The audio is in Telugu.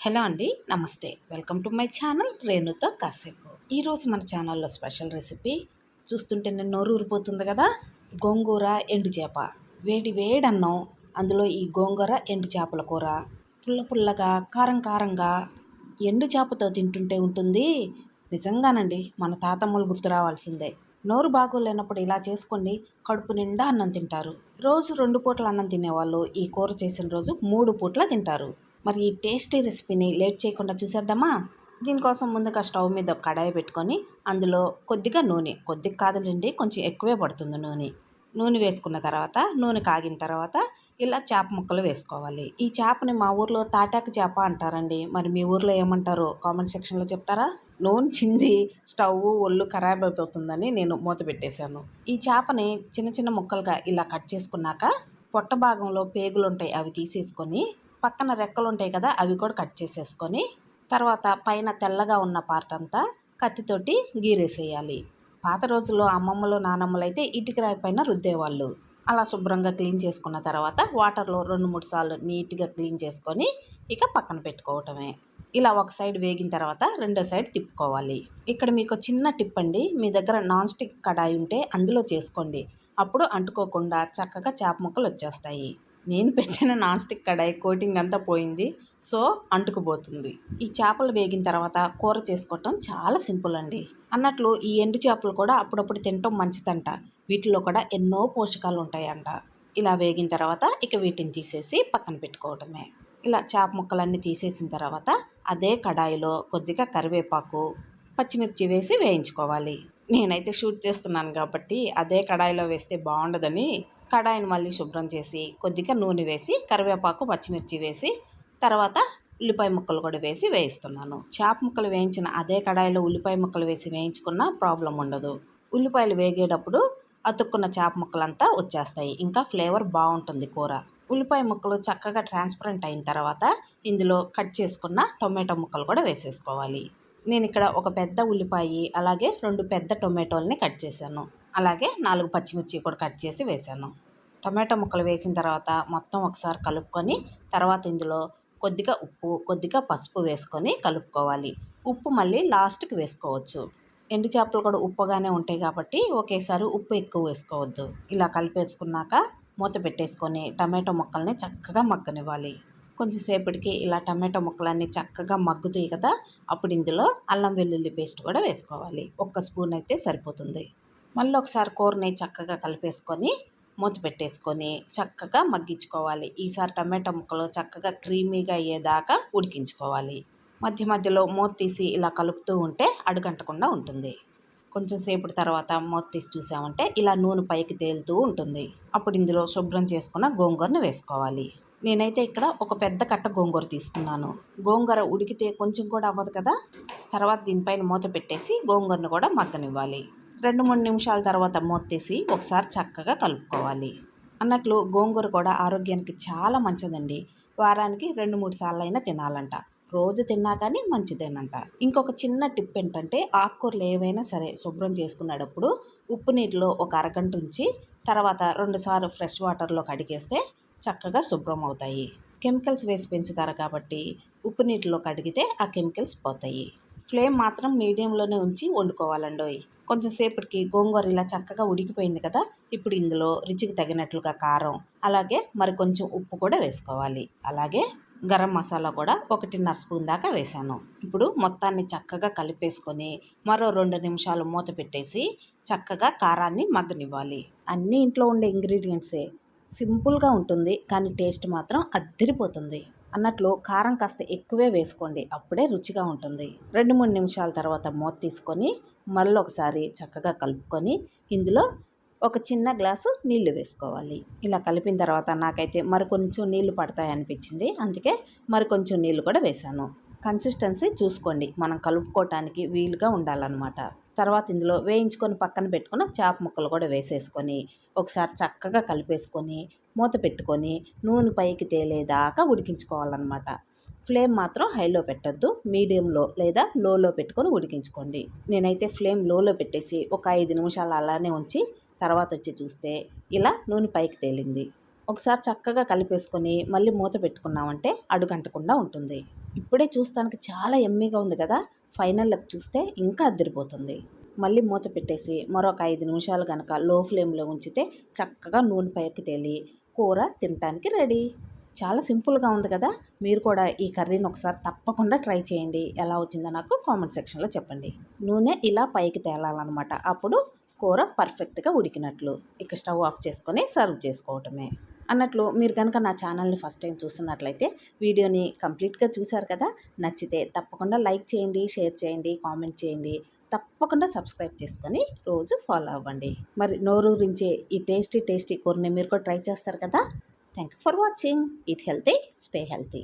హలో అండి నమస్తే. వెల్కమ్ టు మై ఛానల్ రేణుతో కాసేపు. ఈరోజు మన ఛానల్లో స్పెషల్ రెసిపీ చూస్తుంటే నేను నోరు ఊరిపోతుంది కదా? గోంగూర ఎండు చేప. వేడి వేడి అన్నం అందులో ఈ గోంగూర ఎండు చేపల కూర. పుల్ల పుల్లగా కారం కారంగా ఎండు చేపతో తింటుంటే ఉంటుంది. నిజంగానండి మన తాతమ్మలు గుర్తు రావాల్సిందే. నోరు బాగోలేనప్పుడు ఇలా చేసుకోండి కడుపు నిండా అన్నం తింటారు. రోజు రెండు పూటల అన్నం తినేవాళ్ళు ఈ కూర చేసిన రోజు మూడు పూట్ల తింటారు. మరి ఈ టేస్టీ రెసిపీని లేట్ చేయకుండా చూసేద్దామా? దీనికోసం ముందుగా స్టవ్ మీద ఒక కడాయి పెట్టుకొని అందులో కొద్దిగా నూనె కొద్దిగా కాదులేండి కొంచెం ఎక్కువే పడుతుంది నూనె. నూనె వేసుకున్న తర్వాత నూనె కాగిన తర్వాత ఇలా చేప ముక్కలు వేసుకోవాలి. ఈ చేపని మా ఊర్లో తాటాకు చేప అంటారండి. మరి మీ ఊర్లో ఏమంటారో కామెంట్ సెక్షన్లో చెప్తారా? నూనె చింది స్టవ్ ఒళ్ళు ఖరాబ్ అయిపోతుందని నేను మూత పెట్టేశాను. ఈ చేపని చిన్న చిన్న ముక్కలుగా ఇలా కట్ చేసుకున్నాక పొట్ట భాగంలో పేగులు ఉంటాయి అవి తీసేసుకొని పక్కన రెక్కలు ఉంటాయి కదా అవి కూడా కట్ చేసేసుకొని తర్వాత పైన తెల్లగా ఉన్న పార్ట్ అంతా కత్తితోటి గీరేసేయాలి. పాత రోజుల్లో అమ్మమ్మలు నానమ్మలు అయితే ఇటుకరాయి పైన రుద్దేవాళ్ళు. అలా శుభ్రంగా క్లీన్ చేసుకున్న తర్వాత వాటర్లో రెండు మూడు సార్లు నీట్గా క్లీన్ చేసుకొని ఇక పక్కన పెట్టుకోవటమే. ఇలా ఒక సైడ్ వేగిన తర్వాత రెండో సైడ్ తిప్పుకోవాలి. ఇక్కడ మీకు చిన్న టిప్ అండి మీ దగ్గర నాన్ స్టిక్ కడాయి ఉంటే అందులో చేసుకోండి. అప్పుడు అంటుకోకుండా చక్కగా చేప ముక్కలు వచ్చేస్తాయి. నేను పెట్టిన నాన్ స్టిక్ కడాయి కోటింగ్ అంతా పోయింది. సో అంటుకుపోతుంది. ఈ చేపలు వేగిన తర్వాత కూర చేసుకోవటం చాలా సింపుల్ అండి. అన్నట్లు ఈ ఎండు చేపలు కూడా అప్పుడప్పుడు తినటం మంచిదంట. వీటిలో కూడా ఎన్నో పోషకాలు ఉంటాయంట. ఇలా వేగిన తర్వాత ఇక వీటిని తీసేసి పక్కన పెట్టుకోవటమే. ఇలా చేప ముక్కలన్నీ తీసేసిన తర్వాత అదే కడాయిలో కొద్దిగా కరివేపాకు పచ్చిమిర్చి వేసి వేయించుకోవాలి. నేనైతే షూట్ చేస్తున్నాను కాబట్టి అదే కడాయిలో వేస్తే బాగుండదని కడాయిని మళ్ళీ శుభ్రం చేసి కొద్దిగా నూనె వేసి కరివేపాకు పచ్చిమిర్చి వేసి తర్వాత ఉల్లిపాయ ముక్కలు కూడా వేసి వేయిస్తున్నాను. చేప ముక్కలు వేయించిన అదే కడాయిలో ఉల్లిపాయ ముక్కలు వేసి వేయించుకున్న ప్రాబ్లం ఉండదు. ఉల్లిపాయలు వేగేటప్పుడు అతుక్కున్న చేప ముక్కలంతా వచ్చేస్తాయి. ఇంకా ఫ్లేవర్ బాగుంటుంది కూర. ఉల్లిపాయ ముక్కలు చక్కగా ట్రాన్స్పరెంట్ అయిన తర్వాత ఇందులో కట్ చేసుకున్న టొమాటో ముక్కలు కూడా వేసేసుకోవాలి. నేను ఇక్కడ ఒక పెద్ద ఉల్లిపాయ అలాగే రెండు పెద్ద టొమాటోల్ని కట్ చేశాను. అలాగే నాలుగు పచ్చిమిర్చి కూడా కట్ చేసి వేసాను టమాటో ముక్కలు వేసిన తర్వాత మొత్తం ఒకసారి కలుపుకొని తర్వాత ఇందులో కొద్దిగా ఉప్పు కొద్దిగా పసుపు వేసుకొని కలుపుకోవాలి. ఉప్పు మళ్ళీ లాస్ట్కి వేసుకోవచ్చు. ఎండు చేపలు కూడా ఉప్పుగానే ఉంటాయి కాబట్టి ఒకేసారి ఉప్పు ఎక్కువ వేసుకోవద్దు. ఇలా కలిపేసుకున్నాక మూత పెట్టేసుకొని టమాటో ముక్కల్ని చక్కగా మగ్గనివ్వాలి. కొంచెంసేపటికి ఇలా టమాటో ముక్కలన్నీ చక్కగా మగ్గుతాయి కదా అప్పుడు ఇందులో అల్లం వెల్లుల్లి పేస్ట్ కూడా వేసుకోవాలి. ఒక్క స్పూన్ అయితే సరిపోతుంది. మళ్ళీ ఒకసారి కూరని చక్కగా కలిపేసుకొని మూత పెట్టేసుకొని చక్కగా మగ్గించుకోవాలి. ఈసారి టమాటా ముక్కలు చక్కగా క్రీమీగా అయ్యేదాకా ఉడికించుకోవాలి. మధ్య మధ్యలో మూత తీసి ఇలా కలుపుతూ ఉంటే అడుగంటకుండా ఉంటుంది. కొంచెం సేపటి తర్వాత మూత తీసి చూసామంటే ఇలా నూనె పైకి తేలుతూ ఉంటుంది. అప్పుడు ఇందులో శుభ్రం చేసుకున్న గోంగూరను వేసుకోవాలి. నేనైతే ఇక్కడ ఒక పెద్ద కట్ట గోంగూర తీసుకున్నాను. గోంగూర ఉడికితే కొంచెం కూడా అవ్వదు కదా? తర్వాత దీనిపైన మూత పెట్టేసి గోంగూరను కూడా మగ్గనివ్వాలి. రెండు మూడు నిమిషాల తర్వాత మూతేసి ఒకసారి చక్కగా కలుపుకోవాలి. అన్నట్లు గోంగూర కూడా ఆరోగ్యానికి చాలా మంచిదండి. వారానికి రెండు మూడు సార్లు అయినా తినాలంట. రోజు తిన్నా కానీ మంచిదేనంట. ఇంకొక చిన్న టిప్ ఏంటంటే ఆకుకూరలు ఏవైనా సరే శుభ్రం చేసుకునేటప్పుడు ఉప్పు నీటిలో ఒక అరగంట ఉంచి తర్వాత రెండుసార్లు ఫ్రెష్ వాటర్లో కడిగేస్తే చక్కగా శుభ్రం అవుతాయి. కెమికల్స్ వేసి పెంచుతారు కాబట్టి ఉప్పు నీటిలో కడిగితే ఆ కెమికల్స్ పోతాయి. ఫ్లేమ్ మాత్రం మీడియంలోనే ఉంచి వండుకోవాలండి కొంచెం సేపటికి గోంగూర ఇలా చక్కగా ఉడికిపోయింది కదా ఇప్పుడు ఇందులో రుచికి తగినట్లుగా కారం అలాగే మరి కొంచెం ఉప్పు కూడా వేసుకోవాలి. అలాగే గరం మసాలా కూడా ఒకటిన్నర స్పూన్ దాకా వేసాను ఇప్పుడు మొత్తాన్ని చక్కగా కలిపేసుకొని మరో రెండు నిమిషాలు మూత పెట్టేసి చక్కగా కారాన్ని మగ్గనివ్వాలి. అన్నీ ఇంట్లో ఉండే ఇంగ్రీడియంట్సే. సింపుల్గా ఉంటుంది కానీ టేస్ట్ మాత్రం అద్దరిపోతుంది. అన్నట్లు కారం కాస్త ఎక్కువే వేసుకోండి. అప్పుడే రుచిగా ఉంటుంది. రెండు మూడు నిమిషాల తర్వాత మూత తీసుకొని మళ్ళీ ఒకసారి చక్కగా కలుపుకొని ఇందులో ఒక చిన్న గ్లాసు నీళ్ళు వేసుకోవాలి. ఇలా కలిపిన తర్వాత నాకైతే మరి కొంచెం నీళ్ళు పడతాయి అనిపించింది అందుకే మరి కొంచెం నీళ్ళు కూడా వేశాను. కన్సిస్టెన్సీ చూసుకోండి. మనం కలుపుకోవటానికి వీలుగా ఉండాలన్నమాట. తర్వాత ఇందులో వేయించుకొని పక్కన పెట్టుకున్న చేప ముక్కలు కూడా వేసేసుకొని ఒకసారి చక్కగా కలిపేసుకొని మూత పెట్టుకొని నూనె పైకి తేలేదాకా ఉడికించుకోవాలన్నమాట. ఫ్లేమ్ మాత్రం హైలో పెట్టద్దు. మీడియంలో లేదా లోలో పెట్టుకొని ఉడికించుకోండి. నేనైతే ఫ్లేమ్ లోలో పెట్టేసి ఒక ఐదు నిమిషాలు అలానే ఉంచి తర్వాత వచ్చి చూస్తే ఇలా నూనె పైకి తేలింది. ఒకసారి చక్కగా కలిపేసుకొని మళ్ళీ మూత పెట్టుకున్నామంటే అడుగంటకుండా ఉంటుంది. ఇప్పుడే చూస్తానికి చాలా ఎమ్మీగా ఉంది కదా ఫైనల్లోకి చూస్తే ఇంకా అద్దరిపోతుంది. మళ్ళీ మూత పెట్టేసి మరొక ఐదు నిమిషాలు కనుక లో ఫ్లేమ్లో ఉంచితే చక్కగా నూనె పైకి తేలి కూర తినటానికి రెడీ. చాలా సింపుల్గా ఉంది కదా మీరు కూడా ఈ కర్రీని ఒకసారి తప్పకుండా ట్రై చేయండి. ఎలా వచ్చిందో నాకు కామెంట్ సెక్షన్లో చెప్పండి. నూనె ఇలా పైకి తేలాలన్నమాట. అప్పుడు కూర పర్ఫెక్ట్గా ఉడికినట్లు. ఇక స్టవ్ ఆఫ్ చేసుకొని సర్వ్ చేసుకోవటమే. అన్నట్లు మీరు కనుక నా ఛానల్ని ఫస్ట్ టైం చూస్తున్నట్లయితే వీడియోని కంప్లీట్గా చూశారు కదా నచ్చితే తప్పకుండా లైక్ చేయండి షేర్ చేయండి కామెంట్ చేయండి. తప్పకుండా సబ్స్క్రైబ్ చేసుకొని రోజు ఫాలో అవ్వండి. మరి నోరూరించే ఈ టేస్టీ టేస్టీ కూరని మీరు కూడా ట్రై చేస్తారు కదా. Thank you for watching. Eat healthy stay healthy.